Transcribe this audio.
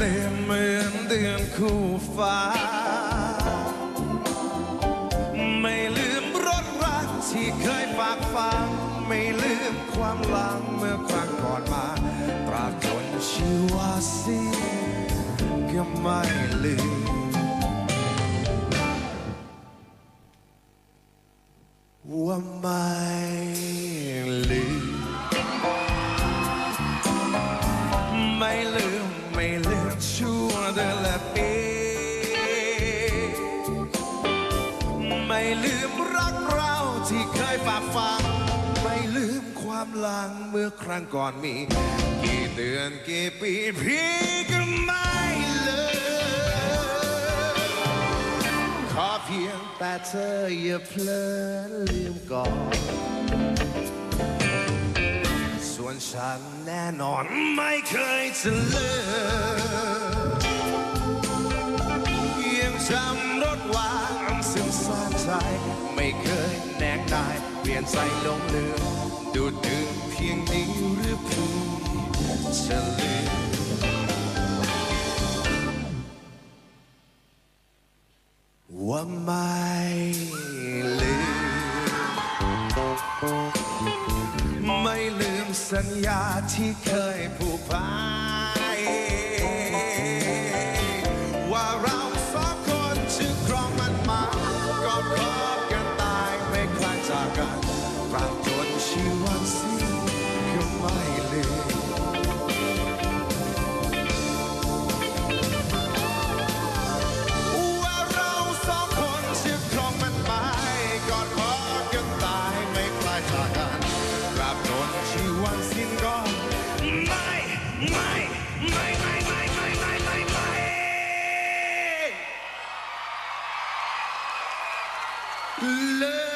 ลืมเหมือนเดือนคู่ฟ้า ไม่ลืมรสรักที่เคยฝากฝัง ไม่ลืมความหลังเมื่อครั้งก่อนมา ตราบจนชีวาสิ้นก็ไม่ลืม ว่าไม่ลืม ไม่ลืม ไม่ลืมชั่วเดือนและปีไม่ลืมรักเราที่เคยฝากฝัง ไม่ลืมความหลังเมื่อครั้งก่อนมี กี่เดือนกี่ปีพี่ก็ไม่ลืมขอเพียงแต่เธออย่าเพลินลืมก่อน ส่วนฉันแน่นอนไม่เคยจะลืม ซ่อนใจไม่เคยแนกได้เปลี่ยนใจหลงลืมดูดื่มเพียงนี้หรือพี่จะลืมว่าไม่ลืม ไม่ลืมสัญญาที่เคยผูกพัน Love.